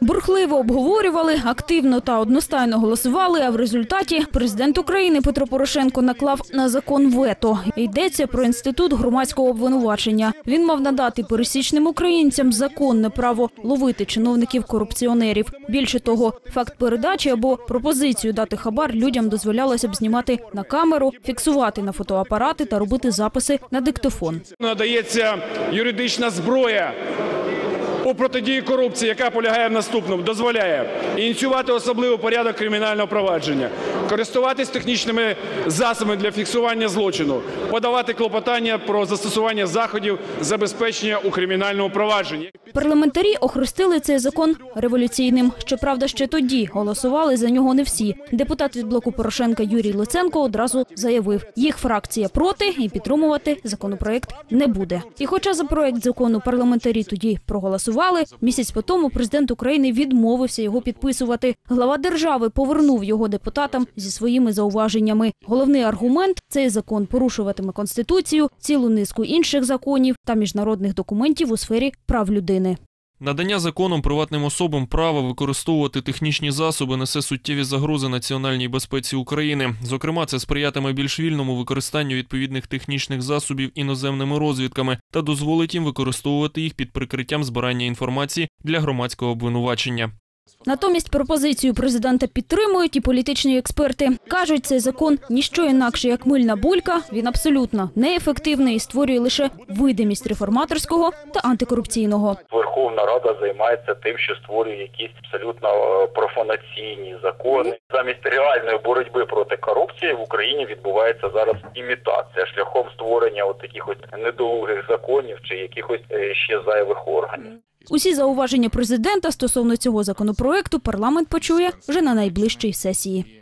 Бурхливо обговорювали, активно та одностайно голосували. А в результаті президент України Петро Порошенко наклав на закон вето. Йдеться про інститут громадського обвинувачення. Він мав надати пересічним українцям законне право ловити чиновників-корупціонерів. Більше того, факт передачі або пропозицію дати хабар людям дозволялося б знімати на камеру, фіксувати на фотоапарати та робити записи на диктофон. Надається юридична зброя у протидії корупції, яка полягає в наступному, дозволяє ініціювати особливий порядок кримінального провадження, користуватись технічними засобами для фіксування злочину, подавати клопотання про застосування заходів забезпечення у кримінальному провадженні. Парламентарі охрестили цей закон революційним. Щоправда, ще тоді голосували за нього не всі. Депутат від блоку Порошенка Юрій Луценко одразу заявив, їх фракція проти і підтримувати законопроект не буде. І хоча за проект закону парламентарі тоді проголосували, місяць по тому президент України відмовився його підписувати. Глава держави повернув його депутатам зі своїми зауваженнями. Головний аргумент цей закон порушуватиме конституцію, цілу низку інших законів та міжнародних документів у сфері прав людини. Надання законом приватним особам права використовувати технічні засоби несе суттєві загрози національній безпеці України. Зокрема, це сприятиме більш вільному використанню відповідних технічних засобів іноземними розвідками та дозволить їм використовувати їх під прикриттям збирання інформації для громадського обвинувачення. Натомість пропозицію президента підтримують і політичні експерти. Кажуть, цей закон ніщо інакше, як мильна булька. Він абсолютно неефективний і створює лише видимість реформаторського та антикорупційного. Верховна Рада займається тим, що створює якісь абсолютно е, профанаційні закони. Замість реальної боротьби проти корупції в Україні відбувається зараз імітація шляхом створення от таких от недолугих законів чи якихось е, ще зайвих органів. Усі зауваження президента стосовно цього законопроекту парламент почує вже на найближчій сесії.